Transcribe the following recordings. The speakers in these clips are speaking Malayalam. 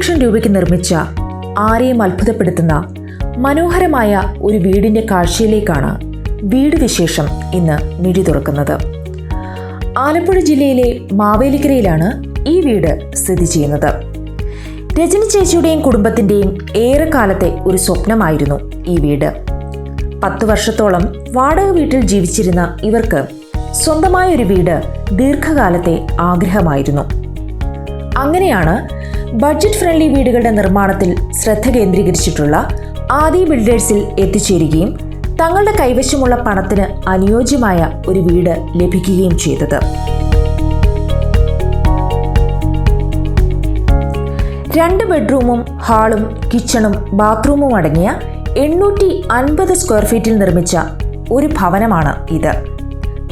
ലക്ഷം രൂപയ്ക്ക് നിർമ്മിച്ച ആരെയും അത്ഭുതപ്പെടുത്തുന്ന മനോഹരമായ ഒരു വീടിന്റെ കാഴ്ചയിലേക്കാണ് വീട് വിശേഷം ഇന്ന് മിഴി തുറക്കുന്നത്. ആലപ്പുഴ ജില്ലയിലെ മാവേലിക്കരയിലാണ് ഈ വീട് സ്ഥിതി ചെയ്യുന്നത്. രജനി ചേച്ചിയുടെയും കുടുംബത്തിന്റെയും ഏറെക്കാലത്തെ ഒരു സ്വപ്നമായിരുന്നു ഈ വീട്. പത്തു വർഷത്തോളം വാടക വീട്ടിൽ ജീവിച്ചിരുന്ന ഇവർക്ക് സ്വന്തമായ ഒരു വീട് ദീർഘകാലത്തെ ആഗ്രഹമായിരുന്നു. അങ്ങനെയാണ് ബഡ്ജറ്റ് ഫ്രണ്ട്ലി വീടുകളുടെ നിർമ്മാണത്തിൽ ശ്രദ്ധ കേന്ദ്രീകരിച്ചിട്ടുള്ള ആദി ബിൽഡേഴ്സിൽ എത്തിച്ചേരുകയും തങ്ങളുടെ കൈവശമുള്ള പണത്തിന് അനുയോജ്യമായ ഒരു വീട് ലഭിക്കുകയും ചെയ്തത്. രണ്ട് ബെഡ്റൂമും ഹാളും കിച്ചണും ബാത്റൂമും അടങ്ങിയ എണ്ണൂറ്റി അൻപത് സ്ക്വയർ ഫീറ്റിൽ നിർമ്മിച്ച ഒരു ഭവനമാണ് ഇത്.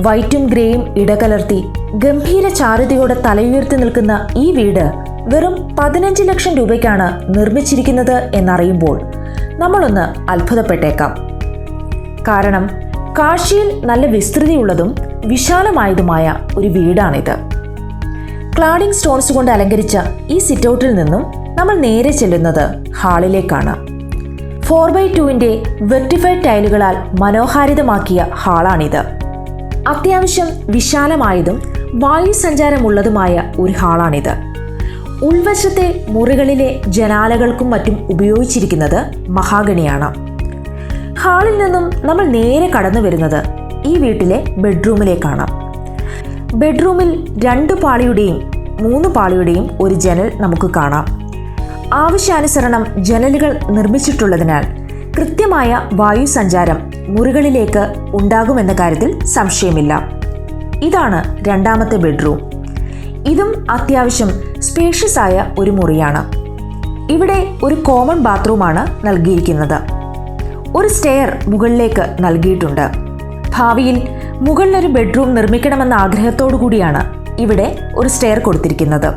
വൈറ്റും ഗ്രേയും ഇടകലർത്തി ഗംഭീര ചാരുതയോടെ തലയുയർത്തി നിൽക്കുന്ന ഈ വീട് വെറും പതിനഞ്ച് ലക്ഷം രൂപയ്ക്കാണ് നിർമ്മിച്ചിരിക്കുന്നത് എന്നറിയുമ്പോൾ നമ്മളൊന്ന് അത്ഭുതപ്പെട്ടേക്കാം. കാരണം കാഴ്ചയിൽ നല്ല വിസ്തൃതിയുള്ളതും വിശാലമായതുമായ ഒരു വീടാണിത്. ക്ലാഡിംഗ് സ്റ്റോൺസ് കൊണ്ട് അലങ്കരിച്ച ഈ സിറ്റൗട്ടിൽ നിന്നും നമ്മൾ നേരെ ചെല്ലുന്നത് ഹാളിലേക്കാണ്. ഫോർ ബൈ ടുവിന്റെ വെർട്ടിഫൈഡ് ടൈലുകളാൽ മനോഹാരിതമാക്കിയ ഹാളാണിത്. അത്യാവശ്യം വിശാലമായതും വായു സഞ്ചാരമുള്ളതുമായ ഒരു ഹാളാണിത്. ഉൾവശത്തെ മുറികളിലെ ജനാലകൾക്കും മറ്റും ഉപയോഗിച്ചിരിക്കുന്നത് മഹാഗണിയാണ്. ഹാളിൽ നിന്നും നമ്മൾ നേരെ കടന്നു വരുന്നത് ഈ വീട്ടിലെ ബെഡ്റൂമിലേക്കാണ്. ബെഡ്റൂമിൽ രണ്ട് പാളിയുടെയും മൂന്ന് പാളിയുടെയും ഒരു ജനൽ നമുക്ക് കാണാം. ആവശ്യാനുസരണം ജനലുകൾ നിർമ്മിച്ചിട്ടുള്ളതിനാൽ കൃത്യമായ വായു സഞ്ചാരം മുറികളിലേക്ക് ഉണ്ടാകുമെന്ന കാര്യത്തിൽ സംശയമില്ല. ഇതാണ് രണ്ടാമത്തെ ബെഡ്റൂം. ഇതും അത്യാവശ്യം സ്പേഷ്യസ് ആയ ഒരു മുറിയാണ്. ഇവിടെ ഒരു കോമൺ ബാത്റൂമാണ് നൽകിയിരിക്കുന്നത്. ഒരു സ്റ്റെയർ മുകളിലേക്ക് നൽകിയിട്ടുണ്ട്. ഭാവിയിൽ മുകളിലൊരു ബെഡ്റൂം നിർമ്മിക്കണമെന്ന ആഗ്രഹത്തോടു കൂടിയാണ് ഇവിടെ ഒരു സ്റ്റെയർ കൊടുത്തിരിക്കുന്നത്.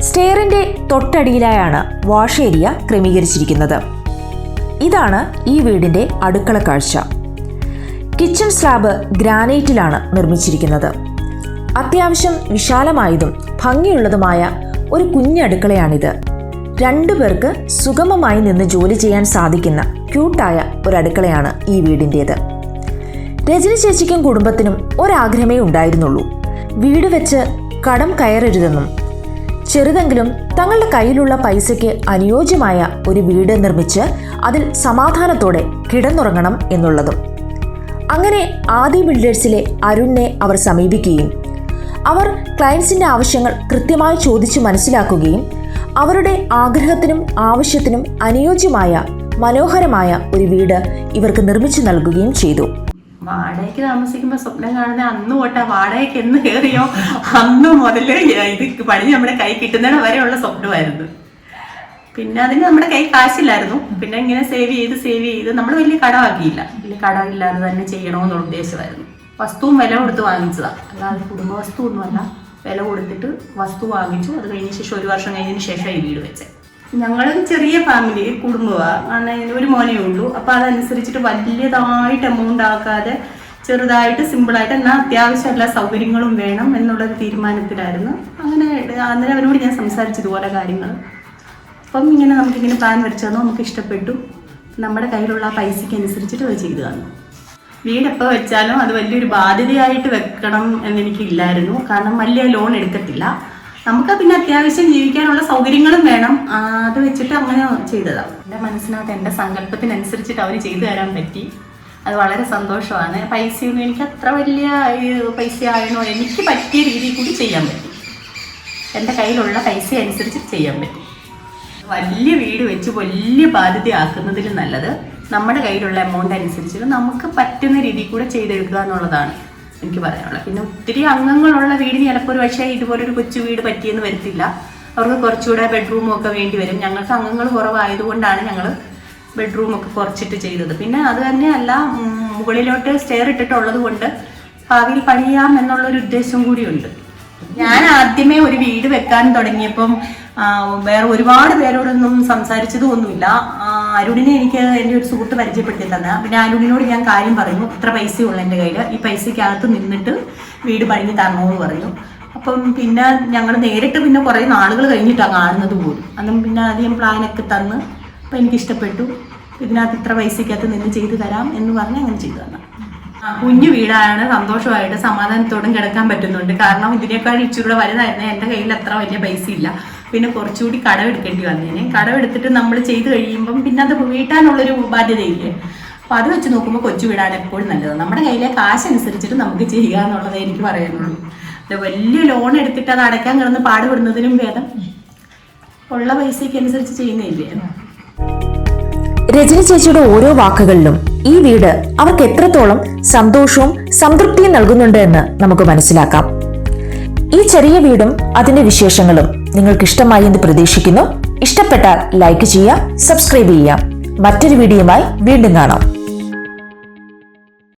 സ്റ്റെയറിന്റെ തൊട്ടടിയിലായാണ് വാഷ് ഏരിയ ക്രമീകരിച്ചിരിക്കുന്നത്. ഇതാണ് ഈ വീടിന്റെ അടുക്കള കാഴ്ച. കിച്ചൺ സ്ലാബ് ഗ്രാനൈറ്റിലാണ് നിർമ്മിച്ചിരിക്കുന്നത്. അത്യാവശ്യം വിശാലമായതും ഭംഗിയുള്ളതുമായ ഒരു കുഞ്ഞടുക്കളയാണിത്. രണ്ടു പേർക്ക് സുഗമമായി നിന്ന് ജോലി ചെയ്യാൻ സാധിക്കുന്ന ക്യൂട്ടായ ഒരു അടുക്കളയാണ് ഈ വീടിന്റേത് രജനി ചേച്ചിക്കും കുടുംബത്തിനും ഒരാഗ്രഹമേ ഉണ്ടായിരുന്നുള്ളൂ. വീട് വെച്ച് കടം കയറരുതെന്നും ചെറുതെങ്കിലും തങ്ങളുടെ കയ്യിലുള്ള പൈസയ്ക്ക് അനുയോജ്യമായ ഒരു വീട് നിർമ്മിച്ച് അതിൽ സമാധാനത്തോടെ കിടന്നുറങ്ങണം എന്നുള്ളതും. അങ്ങനെ ആദി ബിൽഡേഴ്സിലെ അരുണിനെ അവർ സമീപിക്കുകയും അവർ ക്ലയൻസിന്റെ ആവശ്യങ്ങൾ കൃത്യമായി ചോദിച്ചു മനസ്സിലാക്കുകയും അവരുടെ ആഗ്രഹത്തിനും ആവശ്യത്തിനും അനുയോജ്യമായ മനോഹരമായ ഒരു വീട് ഇവർക്ക് നിർമ്മിച്ചു നൽകുകയും ചെയ്തു. വാടകയ്ക്ക് താമസിക്കുമ്പോൾ സ്വപ്നം കാണുന്ന അന്ന് തൊട്ട് വാടകയ്ക്ക് എന്ന് കയറിയോ അന്ന് മുതൽ ഇത് പണി നമ്മുടെ കൈ കിട്ടുന്നിടം വരെയുള്ള സ്വപ്നമായിരുന്നു. പിന്നെ അതിന് നമ്മുടെ കൈ കാശില്ലായിരുന്നു. പിന്നെ ഇങ്ങനെ സേവ് ചെയ്ത് സേവ് ചെയ്ത് നമ്മൾ വലിയ കടമാക്കിയില്ല. വലിയ കടമില്ലാതെ തന്നെ ചെയ്യണമെന്നുള്ള ഉദ്ദേശമായിരുന്നു. വസ്തുവും വില കൊടുത്ത് വാങ്ങിച്ചതാണ് അല്ലാതെ കുടുംബ വസ്തു ഒന്നുമല്ല വില കൊടുത്തിട്ട് വസ്തു വാങ്ങിച്ചു. അത് കഴിഞ്ഞ ശേഷം ഒരു വർഷം കഴിഞ്ഞതിന് ശേഷം ഈ വീട് വെച്ചത് ഞങ്ങൾ ചെറിയ ഫാമിലി കുടുംബമാണ് ഒരു മോനേ ഉള്ളൂ. അപ്പോൾ അതനുസരിച്ചിട്ട് വലിയതായിട്ട് എമൗണ്ട് ആക്കാതെ ചെറുതായിട്ട് സിമ്പിളായിട്ട് എന്നാൽ അത്യാവശ്യം എല്ലാ സൗകര്യങ്ങളും വേണം എന്നുള്ള തീരുമാനത്തിലായിരുന്നു. അങ്ങനെ അന്നേരം അവരോട് ഞാൻ സംസാരിച്ചു ഇതുപോലെ കാര്യങ്ങൾ അപ്പം ഇങ്ങനെ നമുക്കിങ്ങനെ പ്ലാൻ വരച്ചു തന്നു. നമുക്ക് ഇഷ്ടപ്പെട്ടു. നമ്മുടെ കയ്യിലുള്ള പൈസയ്ക്ക് അനുസരിച്ചിട്ട് അത് ചെയ്തു തന്നു. വീട് എപ്പോൾ വെച്ചാലും അത് വലിയൊരു ബാധ്യതയായിട്ട് വെക്കണം എന്നെനിക്കില്ലായിരുന്നു. കാരണം വലിയ ലോൺ എടുക്കത്തില്ല നമുക്ക് പിന്നെ അത്യാവശ്യം ജീവിക്കാനുള്ള സൗകര്യങ്ങളും വേണം. അത് വെച്ചിട്ട് അങ്ങനെ ചെയ്തതാണ് എന്റെ മനസ്സിനകത്ത് എന്റെ സങ്കല്പത്തിനനുസരിച്ചിട്ട് അവർ ചെയ്തു തരാൻ പറ്റി. അത് വളരെ സന്തോഷമാണ്. പൈസയൊന്നും എനിക്ക് അത്ര വലിയ പൈസ ആയണോ എനിക്ക് പറ്റിയ രീതിയിൽ കൂടി ചെയ്യാൻ പറ്റി. എന്റെ കയ്യിലുള്ള പൈസ അനുസരിച്ച് ചെയ്യാൻ പറ്റി. വലിയ വീട് വെച്ച് വലിയ ബാധ്യതയാക്കുന്നതിലും നല്ലത്. നമ്മുടെ കയ്യിലുള്ള എമൗണ്ട് അനുസരിച്ച് നമുക്ക് പറ്റുന്ന രീതിയിൽ കൂടെ ചെയ്തെടുക്കുക എന്നുള്ളതാണ് എനിക്ക് പറയാനുള്ളത്. പിന്നെ ഒത്തിരി അംഗങ്ങളുള്ള വീടിന് ചിലപ്പോൾ ഒരു പക്ഷേ ഇതുപോലൊരു കൊച്ചു വീട് പറ്റിയെന്ന് വരത്തില്ല. അവർക്ക് കുറച്ചുകൂടെ ബെഡ്റൂമും ഒക്കെ വേണ്ടി വരും. ഞങ്ങൾക്ക് അംഗങ്ങൾ കുറവായതുകൊണ്ടാണ് ഞങ്ങൾ ബെഡ്റൂം ഒക്കെ കുറച്ചിട്ട് ചെയ്തത്. പിന്നെ അത് തന്നെയല്ല മുകളിലോട്ട് സ്റ്റെയർ ഇട്ടിട്ടുള്ളത് കൊണ്ട് ഭാവിയിൽ പണിയാം എന്നുള്ളൊരു ഉദ്ദേശം കൂടിയുണ്ട് ഞാൻ ആദ്യമേ ഒരു വീട് വെക്കാൻ തുടങ്ങിയപ്പം വേറെ ഒരുപാട് പേരോടൊന്നും സംസാരിച്ചതൊന്നുമില്ല ഒന്നുമില്ല അരുണിനെ എനിക്ക് എന്റെ ഒരു സുഹൃത്ത് പരിചയപ്പെടുത്തി തന്നെ പിന്നെ അരുണിനോട് ഞാൻ കാര്യം പറഞ്ഞു. ഇത്ര പൈസയുള്ള എന്റെ കയ്യിൽ ഈ പൈസയ്ക്കകത്ത് നിന്നിട്ട് വീട് പണിഞ്ഞ് തരണമെന്ന് പറഞ്ഞു. അപ്പം പിന്നെ ഞങ്ങൾ നേരിട്ട് പിന്നെ കുറേ നാളുകൾ കഴിഞ്ഞിട്ടാണ് കാണുന്നത് പോലും. അന്നും പിന്നെ അധികം പ്ലാനൊക്കെ തന്ന് അപ്പം എനിക്കിഷ്ടപ്പെട്ടു. ഇതിനകത്ത് ഇത്ര പൈസക്കകത്ത് നിന്ന് ചെയ്തു തരാം എന്ന് പറഞ്ഞ് അങ്ങനെ ചെയ്തു തന്നെ. കുഞ്ഞു വീടാണ്. സന്തോഷമായിട്ട് സമാധാനത്തോടും കിടക്കാൻ പറ്റുന്നുണ്ട്. കാരണം ഇതിനേക്കാൾ ഇച്ചിരി വലുതായിരുന്നേ എന്റെ കയ്യിൽ അത്ര വലിയ പൈസ ഇല്ല പിന്നെ കുറച്ചുകൂടി കടമെടുക്കേണ്ടി വന്നേനെ കടമെടുത്തിട്ട് നമ്മൾ ചെയ്ത് കഴിയുമ്പം പിന്നെ അത് വീട്ടാനുള്ളൊരു ബാധ്യതയില്ലേ? അപ്പൊ അത് വെച്ച് നോക്കുമ്പോൾ കൊച്ചു വീടാണ് എപ്പോഴും നല്ലത്. നമ്മുടെ കയ്യിലെ കാശ് അനുസരിച്ചിട്ട് നമുക്ക് ചെയ്യുക എന്നുള്ളതേ എനിക്ക് പറയാനുള്ളൂ. അത് വലിയ ലോൺ എടുത്തിട്ട് അത് അടയ്ക്കാൻ കിടന്ന് പാടുപെടുന്നതിനും ഭേദം. ഉള്ള പൈസയ്ക്ക് അനുസരിച്ച് ചെയ്യുന്നില്ലേ രജനി ചേച്ചിയുടെ ഓരോ വാക്കുകളിലും ഈ വീട് അവർക്ക് എത്രത്തോളം സന്തോഷവും സംതൃപ്തിയും നൽകുന്നുണ്ട് എന്ന് നമുക്ക് മനസ്സിലാക്കാം. ഈ ചെറിയ വീടും അതിന്റെ വിശേഷങ്ങളും നിങ്ങൾക്ക് ഇഷ്ടമായി എന്ന് പ്രതീക്ഷിക്കുന്നു. ഇഷ്ടപ്പെട്ടാൽ ലൈക്ക് ചെയ്യാം സബ്സ്ക്രൈബ് ചെയ്യാം മറ്റൊരു വീഡിയോയുമായി വീണ്ടും കാണാം.